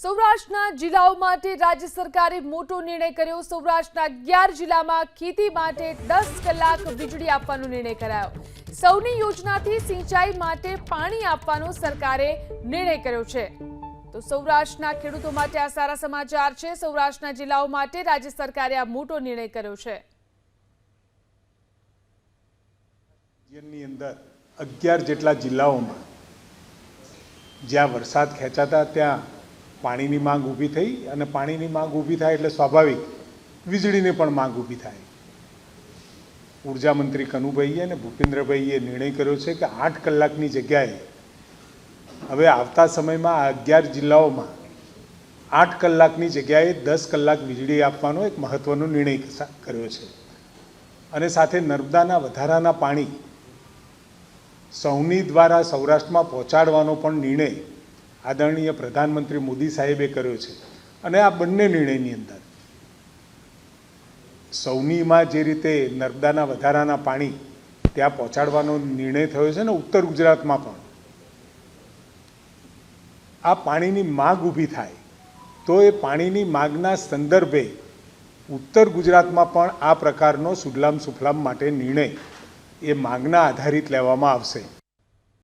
સૌરાષ્ટ્રના જિલ્લાઓ માટે રાજ્ય સરકારે મોટો નિર્ણય કર્યો. સૌરાષ્ટ્રના અગિયાર જિલ્લામાં ખેતી માટે દસ કલાક વીજળી આપવાનો નિર્ણય કરાયો. સૌની યોજનાથી સિંચાઈ માટે પાણી આપવાનો સરકારે નિર્ણય કર્યો છે. તો સૌરાષ્ટ્રના ખેડૂતો માટે આ સારા સમાચાર છે. સૌરાષ્ટ્રના જિલ્લાઓ માટે રાજ્ય સરકારે આ મોટો નિર્ણય કર્યો છે. અગિયાર જેટલા જિલ્લાઓમાં જ્યાં વરસાદ ખેંચાતા, ત્યાં પાણીની માંગ ઊભી થઈ અને પાણીની માંગ ઊભી થાય એટલે સ્વાભાવિક વીજળીની પણ માંગ ઊભી થાય. ઊર્જા મંત્રી કનુભાઈએ અને ભૂપેન્દ્રભાઈએ નિર્ણય કર્યો છે કે આઠ કલાકની જગ્યાએ હવે આવતા સમયમાં આ અગિયાર જિલ્લાઓમાં આઠ કલાકની જગ્યાએ દસ કલાક વીજળી આપવાનો એક મહત્ત્વનો નિર્ણય કર્યો છે. અને સાથે નર્મદાના વધારાના પાણી સૌની દ્વારા સૌરાષ્ટ્રમાં પહોંચાડવાનો પણ નિર્ણય આદરણીય પ્રધાનમંત્રી મોદી સાહેબે કર્યો છે. અને આ બંને નિર્ણયની અંદર સૌનીમાં જે રીતે નર્મદાના વધારાના પાણી ત્યાં પહોંચાડવાનો નિર્ણય થયો છે ને ઉત્તર ગુજરાતમાં પણ, આ પાણીની માગ ઊભી થાય તો એ પાણીની માગના સંદર્ભે ઉત્તર ગુજરાતમાં પણ આ પ્રકારનો સુજલામ સુફલામ માટે નિર્ણય એ માંગના આધારિત લેવામાં આવશે.